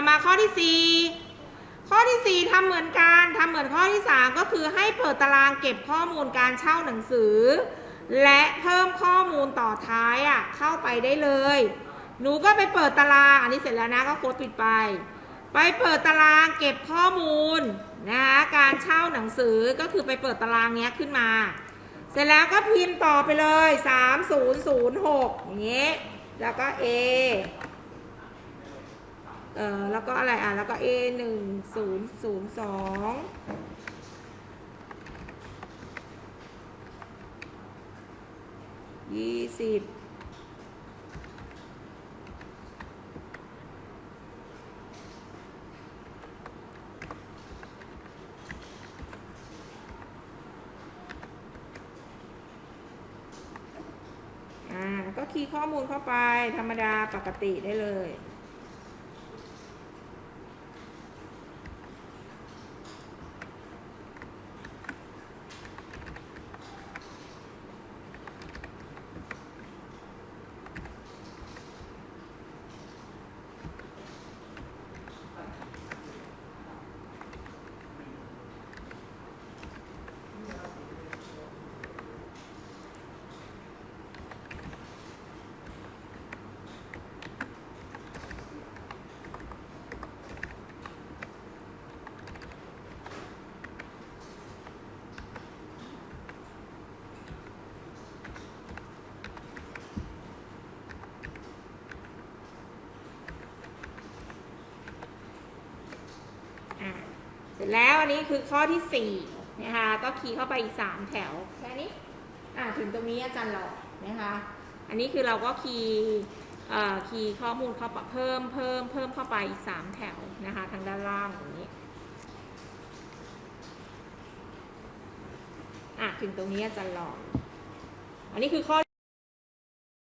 ต่อมาข้อที่ 4 ข้อที่ 4ทำเหมือนกันทำเหมือนข้อที่ 3 ก็คือให้เปิดตารางเก็บข้อมูลการเช่าหนังสือ และเพิ่มข้อมูลต่อท้ายอะเข้าไปได้เลย หนูก็ไปเปิดตาราง อันนี้เสร็จแล้วนะก็โค้ดปิดไป ไปเปิดตารางเก็บข้อมูลนะคะการเช่าหนังสือก็คือไปเปิดตารางเนี้ยขึ้นมา เสร็จแล้วก็พิมพ์ต่อไปเลย 3006อย่างเงี้ยแล้วก็ A เอ่อแล้วก็อะไรอะ แล้วก็ A 1 0 0 2ยี่สิบอ่าก็คีย์ข้อมูลเข้าไปธรรมดาปกติได้เลย เสร็จแล้วอันนี้คือข้อที่สี่นะคะก็คีย์เข้าไปอีกสามแถวแค่นี้อะถึงตรงนี้อาจารย์หลอกนะคะอันนี้คือเราก็คีย์เอ่อคีย์ข้อมูลเข้าเพิ่มเพิ่มเพิ่มเข้าไปอีกสามแถวนะคะทางด้านล่างอย่างนี้อะถึงตรงนี้อาจารย์หลอกอันนี้คือข้อ